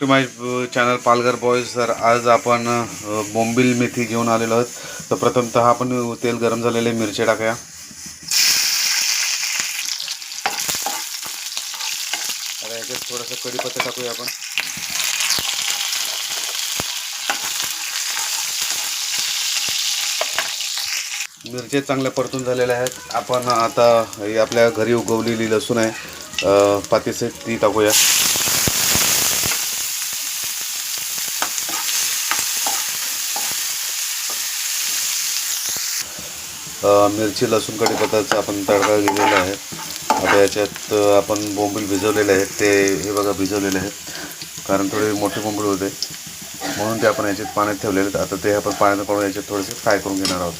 To my channel Palghar boys तर आज आपण uh, बोंबील मेथी घेऊन आलेलो आहोत. तर प्रथमतः आपण uh, तेल गरम झालेले मिरच्या टाकूया. आता याच्यात थोडंसं कढीपत्ता टाकूया आपण. मिरच्या चांगल्या परतून झालेल्या आहेत. आपण आता आपल्या घरी उगवलेली लसूण आहे. पातीसे ती टाकूया. मिरची लसूण कढीपत्त्याचा आपण तडका घेतलेला आहे. आता याच्यात आपण बोंबील भिजवलेले आहेत. ते हे बघा भिजवलेले आहेत. कारण थोडे मोठे बोंबील होते. म्हणून ते आपण याच्यात पाण्यात ठेवलेले आहेत. आता ते आपण पाण्यात काढून याच्यात थोडेसे फ्राय करून घेणार आहोत.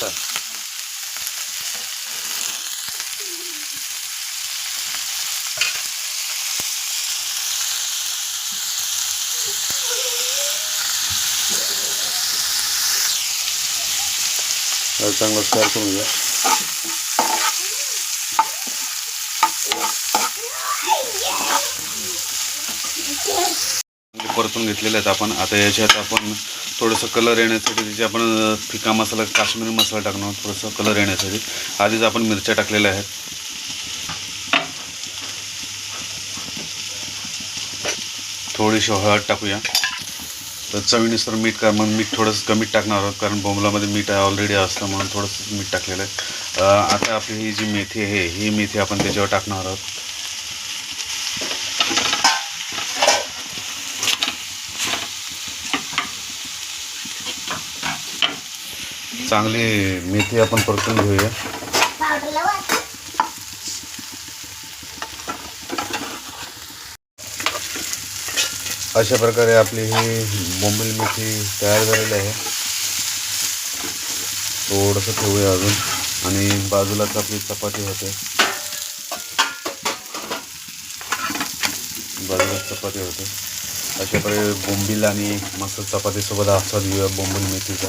तर चांगलं फ्राय करून घ्या. परतून घेतलेले आहेत आपण. आता याच्यात आपण थोडंसं कलर येण्यासाठी त्याचे आपण फिका मसाला काश्मीरी मसाला टाकणार. थोडंसं कलर येण्यासाठी. आधीच आपण मिरच्या टाकलेल्या आहेत. थोडीशी हळद टाकूया. तर चवीनुसार मीठ का मग मीठ थोडंसं कमी टाकणार आहोत कारण बोंबलामध्ये मीठ ऑलरेडी असतं म्हणून थोडंसं मीठ टाकलेलं आहे. आता आपली ही जी मेथी आहे ही मेथी आपण त्याच्यावर टाकणार आहोत. चांगली मेथी आपण परतून घेऊया. अशा प्रकारे आपली ही बोंबील मेथी तयार झालेली आहे. थोडंसं ठेवूया अजून. आणि बाजूलाच आपली चपाती होते. बाजूला चपाती होते. अशा प्रकारे बोंबील आणि मस्त चपातीसोबत आस्वाद घेऊया बोंबील मेथीचा.